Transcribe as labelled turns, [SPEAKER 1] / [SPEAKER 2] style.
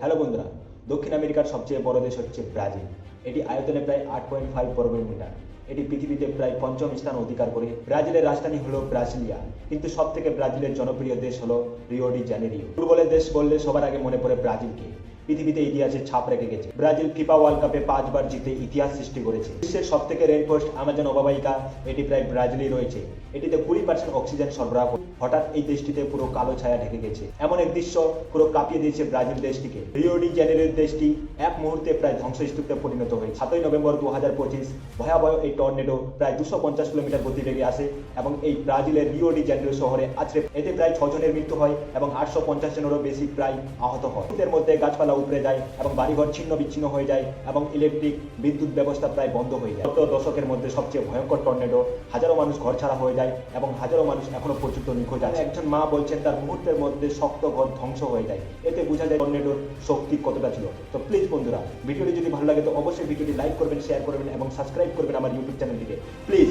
[SPEAKER 1] Hello বন্ধুরা, দক্ষিণ আমেরিকার সবচেয়ে বড় দেশ হচ্ছে ব্রাজিল। এটি আয়তনে প্রায় আট পয়েন্ট ফাইভ বর্গ মিটার। এটি পৃথিবীতে প্রায় পঞ্চম স্থান অধিকার করে। ব্রাজিলের রাজধানী হলো ব্রাজিলিয়া, কিন্তু সব থেকে ব্রাজিলের জনপ্রিয় দেশ হলো রিওডি ডি জেনেরিও। ফুটবলের দেশ বললে সবার আগে মনে পড়ে ব্রাজিলকে। পৃথিবীতে ইতিহাসে ছাপ রেখে গেছে। ব্রাজিল ফিফা ওয়ার্ল্ড কাপে পাঁচবার জিতে ইতিহাস সৃষ্টি করেছে। বিশ্বের সব থেকে রেনফোর্স্ট আমাজন অববাহিকা এটি প্রায় ব্রাজিলই রয়েছে। এটিতে কুড়ি পার্সেন্ট অক্সিজেন সরবরাহ হঠাৎ এই দেশটিতে পুরো কালো ছায়া ঢেকে গেছে। এমন এক দৃশ্য পুরো কাঁপিয়ে দিয়েছে ব্রাজিল দেশটিকে। রিও ডি জেনেরিও দেশটি এক মুহূর্তে প্রায় ধ্বংসস্তূপে পরিণত হয়েছে। সাতই নভেম্বর দু হাজার পঁচিশ, ভয়াবহ এই টর্নেডো প্রায় দুশো পঞ্চাশ কিলোমিটার গতিবেগে আসে এবং এই ব্রাজিলের রিও ডি জেনেরিও শহরে আছড়ে, এতে প্রায় ছজনের মৃত্যু হয় এবং আটশো পঞ্চাশ জনেরও বেশি প্রায় আহত হয়। এর মধ্যে গাছপালা উপড়ে যায় এবং বাড়িঘর ছিন্ন বিচ্ছিন্ন হয়ে যায় এবং ইলেকট্রিক বিদ্যুৎ ব্যবস্থা প্রায় বন্ধ হয়ে যায়। গত দশকের মধ্যে সবচেয়ে ভয়ঙ্কর টর্নেডো হাজারো মানুষ ঘর ছাড়া হয়ে যায় এবং হাজারো মানুষ এখনও পর্যন্ত নিখোঁজ আছে। একজন মা বলছেন, তার মুহূর্তের মধ্যে শক্ত ঘর ধ্বংস হয়ে যায়। এতে বোঝা যায় টর্নেডোর শক্তি কতটা ছিল। তো প্লিজ বন্ধুরা, ভিডিওটি যদি ভালো লাগে তো অবশ্যই ভিডিওটি লাইক করবেন শেয়ার করবেন এবং সাবস্ক্রাইব করবেন আমার ইউটিউব চ্যানেলটিকে প্লিজ